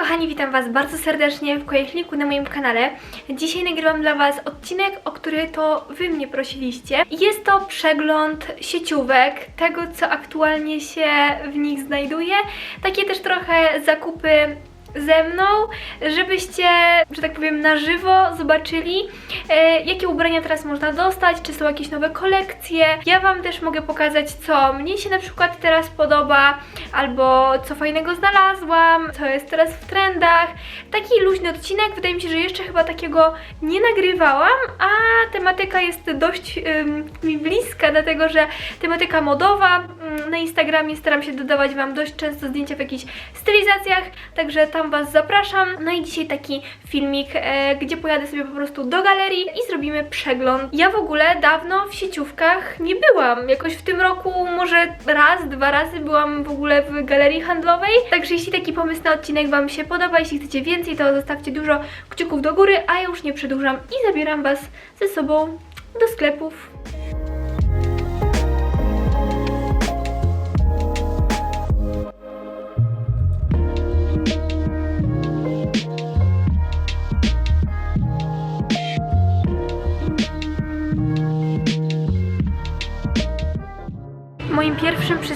kochani, witam Was bardzo serdecznie w kolejniku na moim kanale. Dzisiaj nagrywam dla Was odcinek, o który to Wy mnie prosiliście. Jest to przegląd sieciówek, tego co aktualnie się w nich znajduje. Takie też trochę zakupy ze mną, żebyście, że tak powiem, na żywo zobaczyli, e, jakie ubrania teraz można dostać, czy są jakieś nowe kolekcje. Ja Wam też mogę pokazać, co mnie się na przykład teraz podoba, albo co fajnego znalazłam, co jest teraz w trendach. Taki luźny odcinek, wydaje mi się, że jeszcze chyba takiego nie nagrywałam, a tematyka jest dość mi bliska, dlatego że tematyka modowa. Na Instagramie staram się dodawać Wam dość często zdjęcia w jakichś stylizacjach, także tam Was zapraszam. No i dzisiaj taki filmik, e, gdzie pojadę sobie po prostu do galerii i zrobimy przegląd. Ja w ogóle dawno w sieciówkach nie byłam. Jakoś w tym roku może raz, dwa razy byłam w ogóle w galerii handlowej. Także jeśli taki pomysł na odcinek Wam się podoba, jeśli chcecie więcej, to zostawcie dużo kciuków do góry, a ja już nie przedłużam i zabieram Was ze sobą do sklepów.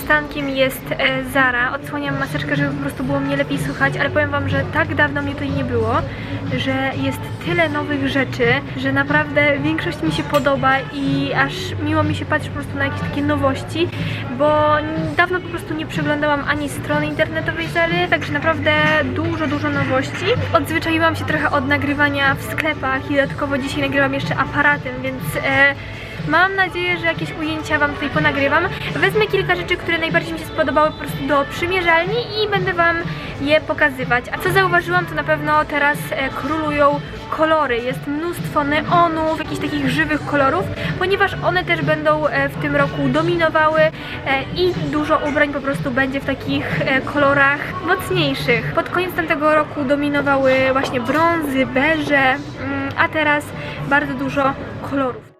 Przystankiem jest e, Zara. Odsłaniam maseczkę, żeby po prostu było mnie lepiej słychać, ale powiem Wam, że tak dawno mnie tutaj nie było, że jest tyle nowych rzeczy, że naprawdę większość mi się podoba i aż miło mi się patrzeć po prostu na jakieś takie nowości, bo dawno po prostu nie przeglądałam ani strony internetowej Zary, także naprawdę dużo, dużo nowości. Odzwyczaiłam się trochę od nagrywania w sklepach i dodatkowo dzisiaj nagrywam jeszcze aparatem, więc... E, Mam nadzieję, że jakieś ujęcia Wam tutaj ponagrywam. Wezmę kilka rzeczy, które najbardziej mi się spodobały po prostu do przymierzalni i będę Wam je pokazywać. A co zauważyłam, to na pewno teraz e, królują kolory. Jest mnóstwo neonów, jakichś takich żywych kolorów, ponieważ one też będą e, w tym roku dominowały e, i dużo ubrań po prostu będzie w takich kolorach mocniejszych. Pod koniec tamtego roku dominowały właśnie brązy, beże, mm, a teraz bardzo dużo kolorów.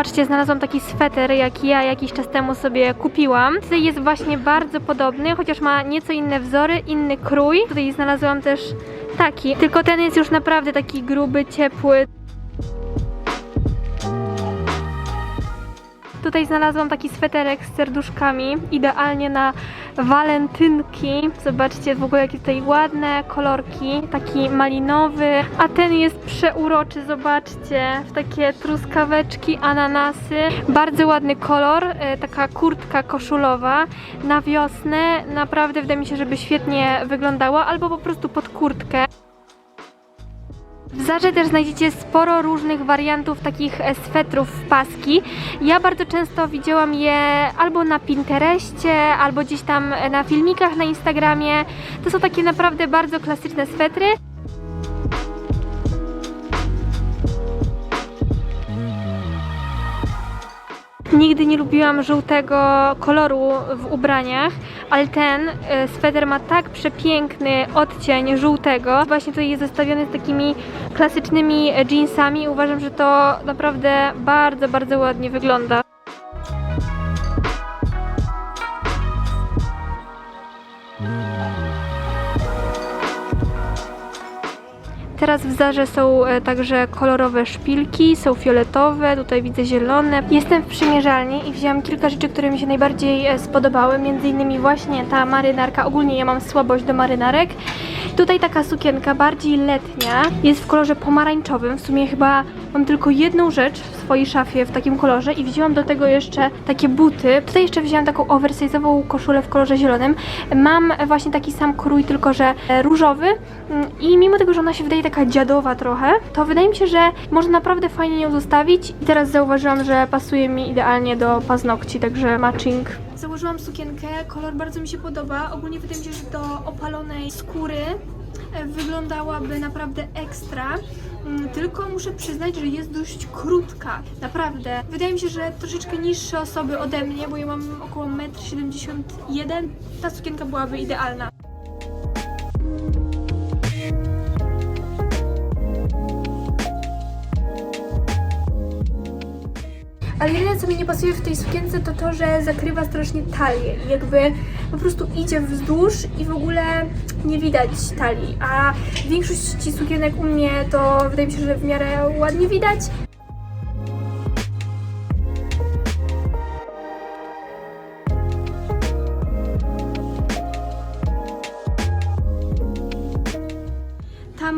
Zobaczcie, znalazłam taki sweter, jak ja jakiś czas temu sobie kupiłam. Tutaj jest właśnie bardzo podobny, chociaż ma nieco inne wzory, inny krój. Tutaj znalazłam też taki, tylko ten jest już naprawdę taki gruby, ciepły. Tutaj znalazłam taki sweterek z serduszkami, idealnie na walentynki. Zobaczcie w ogóle jakie tutaj ładne kolorki, taki malinowy, a ten jest przeuroczy, zobaczcie, w takie truskaweczki, ananasy. Bardzo ładny kolor, e, taka kurtka koszulowa na wiosnę. Naprawdę wydaje mi się, żeby świetnie wyglądała, albo po prostu pod kurtkę. W Zarze też znajdziecie sporo różnych wariantów takich swetrów w paski. Ja bardzo często widziałam je albo na Pinterestie, albo gdzieś tam na filmikach na Instagramie. To są takie naprawdę bardzo klasyczne swetry. Nigdy nie lubiłam żółtego koloru w ubraniach, ale ten e, sweter ma tak przepiękny odcień żółtego. Właśnie tutaj jest zestawiony z takimi klasycznymi e, jeansami. Uważam, że to naprawdę bardzo, bardzo ładnie wygląda. Teraz w Zarze są e, także kolorowe szpilki, są fioletowe, tutaj widzę zielone. Jestem w przymierzalni i wzięłam kilka rzeczy, które mi się najbardziej e, spodobały, między innymi właśnie ta marynarka. Ogólnie ja mam słabość do marynarek. Tutaj taka sukienka bardziej letnia, jest w kolorze pomarańczowym. W sumie chyba mam tylko jedną rzecz w swojej szafie w takim kolorze i wzięłam do tego jeszcze takie buty. Tutaj jeszcze wzięłam taką oversize'ową koszulę w kolorze zielonym. Mam właśnie taki sam krój, tylko że e, różowy Mm, i mimo tego, że ona się wydaje taka dziadowa trochę, to wydaje mi się, że można naprawdę fajnie ją zostawić i teraz zauważyłam, że pasuje mi idealnie do paznokci, także matching. Założyłam sukienkę, kolor bardzo mi się podoba. Ogólnie wydaje mi się, że do opalonej skóry e, wyglądałaby naprawdę ekstra. Mm, Tylko muszę przyznać, że jest dość krótka. Naprawdę. Wydaje mi się, że troszeczkę niższe osoby ode mnie, bo ja mam około 1,71 m, ta sukienka byłaby idealna. Ale jedyne co mi nie pasuje w tej sukience to to, że zakrywa strasznie talię. Jakby po prostu idzie wzdłuż i w ogóle nie widać talii. A większość sukienek u mnie to wydaje mi się, że w miarę ładnie widać.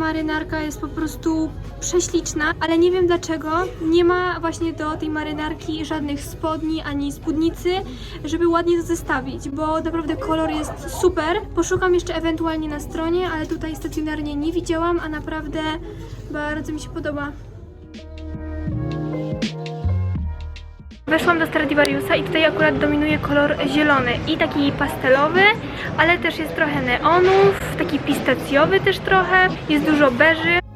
Marynarka jest po prostu prześliczna, ale nie wiem dlaczego nie ma właśnie do tej marynarki żadnych spodni ani spódnicy, żeby ładnie to zestawić, bo naprawdę kolor jest super. Poszukam jeszcze ewentualnie na stronie, ale tutaj stacjonarnie nie widziałam, a naprawdę bardzo mi się podoba. Weszłam do Stradivariusa i tutaj akurat dominuje kolor zielony i taki pastelowy, ale też jest trochę neonów, taki pistacjowy też trochę, jest dużo beży.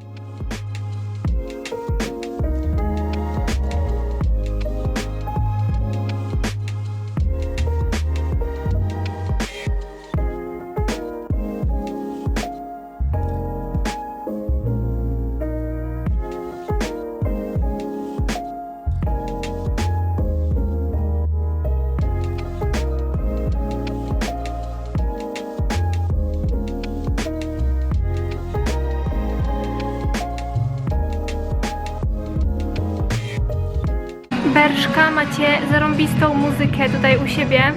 Macie zarąbistą muzykę tutaj u siebie.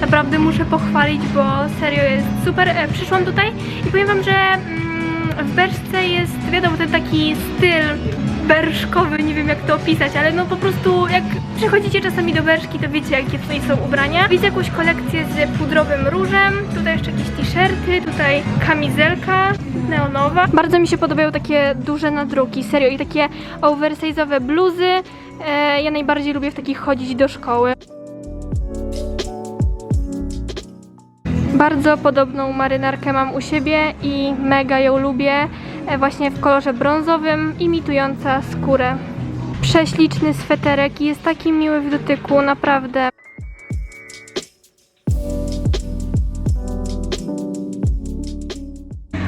Naprawdę muszę pochwalić, bo serio jest super. E, Przyszłam tutaj i powiem wam, że mm, w Berszce jest, wiadomo, ten taki styl berszkowy, nie wiem jak to opisać, ale no po prostu jak przychodzicie czasami do Berszki, to wiecie jakie tutaj są ubrania. Widzę jakąś kolekcję z pudrowym różem, tutaj jeszcze jakieś t-shirty, tutaj kamizelka neonowa. Bardzo mi się podobają takie duże nadruki, serio, i takie oversize'owe bluzy. E, ja najbardziej lubię w takich chodzić do szkoły. Bardzo podobną marynarkę mam u siebie i mega ją lubię. E, Właśnie w kolorze brązowym, imitująca skórę. Prześliczny sweterek i jest taki miły w dotyku, naprawdę.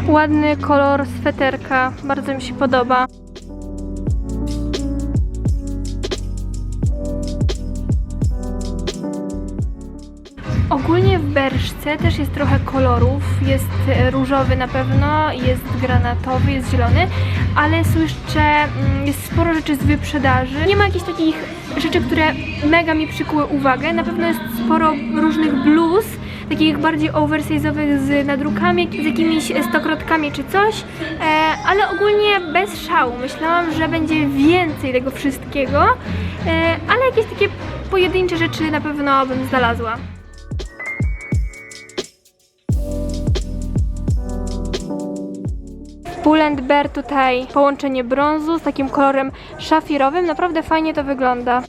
Ładny kolor sweterka, bardzo mi się podoba. Ogólnie w Berszce też jest trochę kolorów. Jest różowy na pewno, jest granatowy, jest zielony, ale jeszcze, mm, jest sporo rzeczy z wyprzedaży. Nie ma jakichś takich rzeczy, które mega mi przykuły uwagę. Na pewno jest sporo różnych bluz, takich bardziej oversize'owych z nadrukami, z jakimiś stokrotkami czy coś, e, ale ogólnie bez szału. Myślałam, że będzie więcej tego wszystkiego, e, ale jakieś takie pojedyncze rzeczy na pewno bym znalazła. Pull Bear tutaj połączenie brązu z takim kolorem szafirowym. Naprawdę fajnie to wygląda.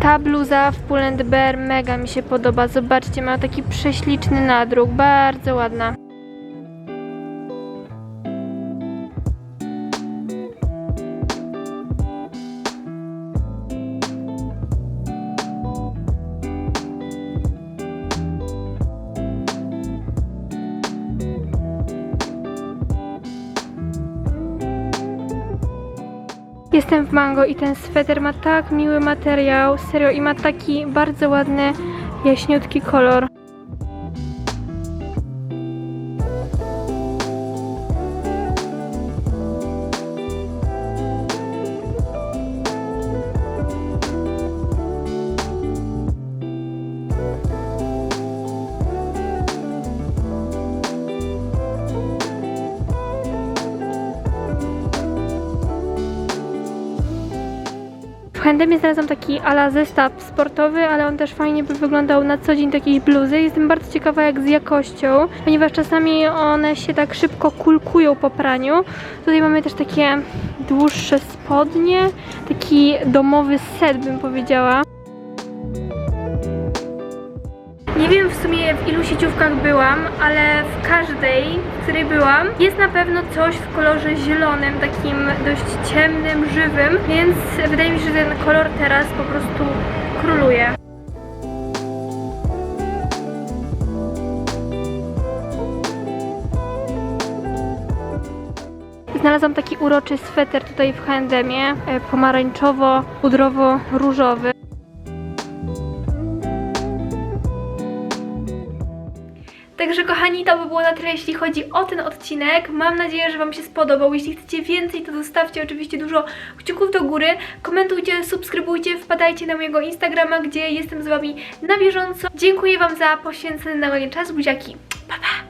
Ta bluza w Pull Bear mega mi się podoba. Zobaczcie, ma taki prześliczny nadruk, bardzo ładna. Jestem w Mango i ten sweter ma tak miły materiał, serio, i ma taki bardzo ładny, jaśniutki kolor. H&M znalazłam taki ala zestaw sportowy, ale on też fajnie by wyglądał na co dzień do jakiejś bluzy. Jestem bardzo ciekawa jak z jakością, ponieważ czasami one się tak szybko kulkują po praniu. Tutaj mamy też takie dłuższe spodnie, taki domowy set bym powiedziała. Wiem w sumie w ilu sieciówkach byłam, ale w każdej, w której byłam, jest na pewno coś w kolorze zielonym, takim dość ciemnym, żywym, więc wydaje mi się, że ten kolor teraz po prostu króluje. Znalazłam taki uroczy sweter tutaj w H&M-ie, e, pomarańczowo-pudrowo-różowy. To by było na tyle, jeśli chodzi o ten odcinek. Mam nadzieję, że Wam się spodobał. Jeśli chcecie więcej, to zostawcie oczywiście dużo kciuków do góry. Komentujcie, subskrybujcie, wpadajcie na mojego Instagrama, gdzie jestem z Wami na bieżąco. Dziękuję Wam za poświęcony na mnie czas. Buziaki. Pa, pa!